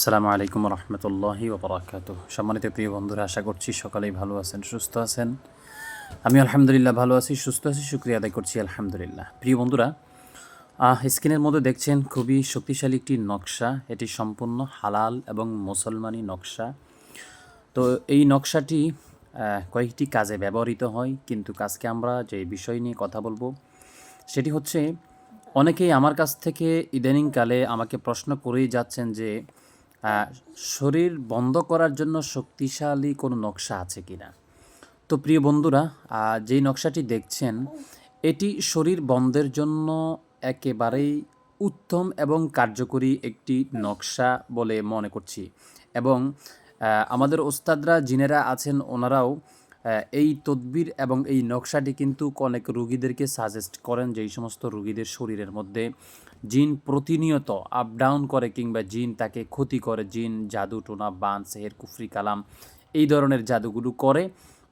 আসসালামু আলাইকুম রহমতুল্লাহি ওবরাকাত সম্মানিত প্রিয় বন্ধুরা, আশা করছি সকালেই ভালো আছেন, সুস্থ আছেন। আমি আলহামদুলিল্লাহ ভালো আছি, সুস্থ আছি, শুক্রিয়া আদায় করছি, আলহামদুলিল্লাহ। প্রিয় বন্ধুরা স্ক্রিনের মধ্যে দেখছেন খুবই শক্তিশালী একটি নকশা। এটি সম্পূর্ণ হালাল এবং মুসলমানি নকশা। তো এই নকশাটি কয়েকটি কাজে ব্যবহৃত হয়, কিন্তু কাজকে আমরা যে বিষয় নিয়ে কথা বলব, সেটি হচ্ছে, অনেকেই আমার কাছ থেকে ইদানিংকালে আমাকে প্রশ্ন করেই যাচ্ছেন যে শরীর বন্ধ করার জন্য শক্তিশালী কোনো নকশা আছে কি না? তো প্রিয় বন্ধুরা যেই নকশাটি দেখছেন, এটি শরীর বন্ধের জন্য একেবারেই উত্তম এবং কার্যকরী একটি নকশা বলে মনে করছি। এবং আমাদের ওস্তাদরা জিনেরা আছেন, ওনারাও এই তদবির এবং এই নকশাটি কিন্তু অনেক রুগীদেরকে সাজেস্ট করেন যেই সমস্ত রুগীদের শরীরের মধ্যে জিন প্রতিনিয়ত আপ ডাউন করে কিংবা জিন তাকে ক্ষতি করে, জিন, জাদু, টোনা, বান, সেহের, কুফরি, কালাম এই ধরনের জাদুগুলো করে।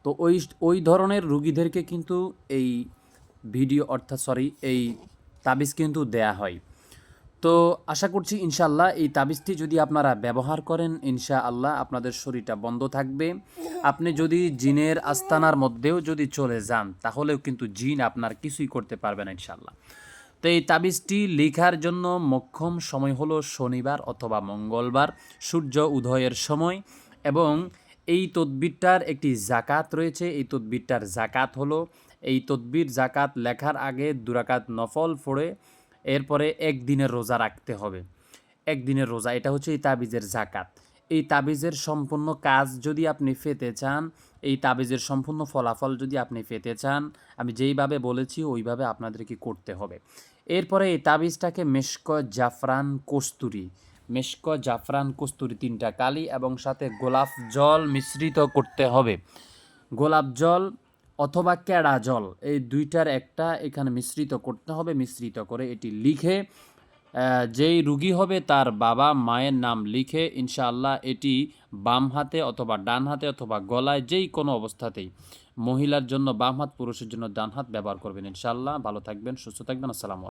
তো ওই ওই ধরনের রুগীদেরকে কিন্তু এই ভিডিও অর্থাৎ সরি এই তাবিজ কিন্তু দেয়া হয়। তো আশা করছি ইনশাআল্লাহ এই তাবিজটি যদি আপনারা ব্যবহার করেন, ইনশাআল্লাহ আপনাদের শরীরটা বন্ধ থাকবে। আপনি যদি জিনের আস্তানার মধ্যেও যদি চলে যান, তাহলেও কিন্তু জিন আপনার কিছুই করতে পারবে না ইনশাআল্লাহ। তো এই তাবিজটি লেখার জন্য মক্ষম সময় হলো শনিবার অথবা মঙ্গলবার, সূর্য উদয়ের সময় এবং এই তদবিরটার একটি জাকাত রয়েছে। এই তদবিরটার জাকাত হলো, এই তদবির জাকাত লেখার আগে দুরাকাত নফল পড়ে এরপরে একদিনের রোজা রাখতে হবে। একদিনের রোজা, এটা হচ্ছে এই তাবিজের জাকাত এই তাবিজের সম্পূর্ণ কাজ যদি আপনি পেতে চান, এই তাবিজের সম্পূর্ণ ফলাফল যদি আপনি পেতে চান, আমি যেইভাবে বলেছি ওইভাবে আপনাদেরকে করতে হবে। এরপরে এই তাবিজটাকে মেশক জাফরান কস্তুরি, মেশক জাফরান কস্তুরি তিনটা কালি এবং সাথে গোলাপ জল মিশ্রিত করতে হবে। গোলাপ জল অথবা কেড়া জল, এই দুইটার একটা এখানে মিশ্রিত করতে হবে, মিশ্রিত করে এটি লিখে যেই রুগী হবে তার বাবা মায়ের নাম লিখে ইনশাআল্লাহ এটি বাম হাতে অথবা ডান হাতে অথবা গলায় যেই কোনো অবস্থাতেই মহিলার জন্য, বাম হাত পুরুষের জন্য ডান হাত ব্যবহার করবেন ইনশাআল্লাহ। ভালো থাকবেন, সুস্থ থাকবেন, আসসালামু